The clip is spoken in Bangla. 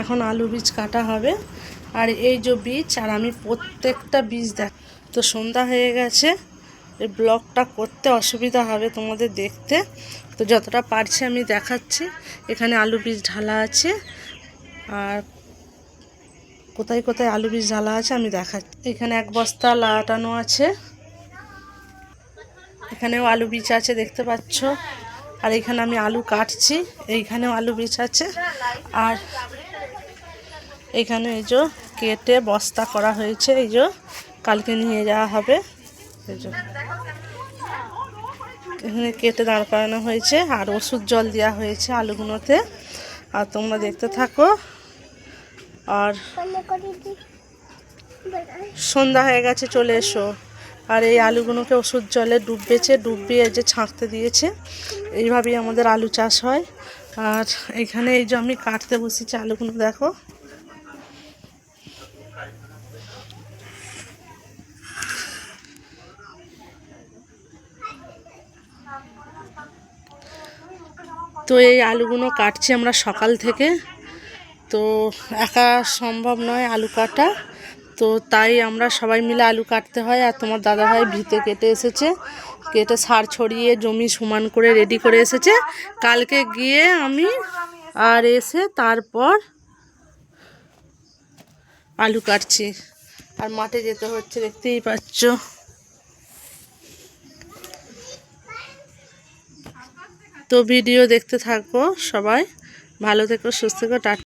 এখন আলু বীজ কাটা হবে। আর এই যে বীজ, আর আমি প্রত্যেকটা বীজ দেখ তো সন্ধ্যা হয়ে গেছে, এই ব্লগটা করতে অসুবিধা হবে তোমাদের দেখতে। তো যতটা পারছি আমি দেখাচ্ছি, এখানে আলু বীজ ঢালা আছে। আর কোথায় কোথায় আলু বীজ ঢালা আছে আমি দেখাচ্ছি। এখানে এক বস্তা লাটানো আছে। এখানেও আলু বীজ আছে, দেখতে পাচ্ছ। আর এখানে আমি আলু কাটছি, এইখানেও আলু বীজ আছে। আর এখানে এই যে কেটে বস্তা করা হয়েছে, এই যে কালকে নিয়ে যাওয়া হবে। এই এখানে কেটে দাঁড় করানো হয়েছে, আর ওষুধ জল দেওয়া হয়েছে আলুগুলোতে। আর তোমরা দেখতে থাকো। আর সন্ধ্যা হয়ে গেছে, চলে এসো। আর এই আলুগুলোকে ওষুধ জলে ডুববেছে ডুবিয়ে যে ছাঁকতে দিয়েছে। এইভাবেই আমাদের আলু চাষ হয়। আর এখানে এই যে আমি কাটতে বসেছি আলুগুলো, দেখো। তো এই আলুগুলো কাটছি আমরা সকাল থেকে। তো একা সম্ভব নয় আলু কাটা। তো তাই আমরা সবাই মিলে আলু কাটতে হয় আর তোমার দাদাভাই ভিতে কেটে এসেছে। কেটে সার ছড়িয়ে জমি সমান করে রেডি করে এসেছে। কালকে গিয়ে আমি আর এসে তারপর আলু কাটছি। আর মাঠে যেতে হচ্ছে, দেখতেই পাচ্ছ। তো ভিডিও দেখতে থাকো সবাই। ভালো থেকো, সুস্থ থেকো টাটা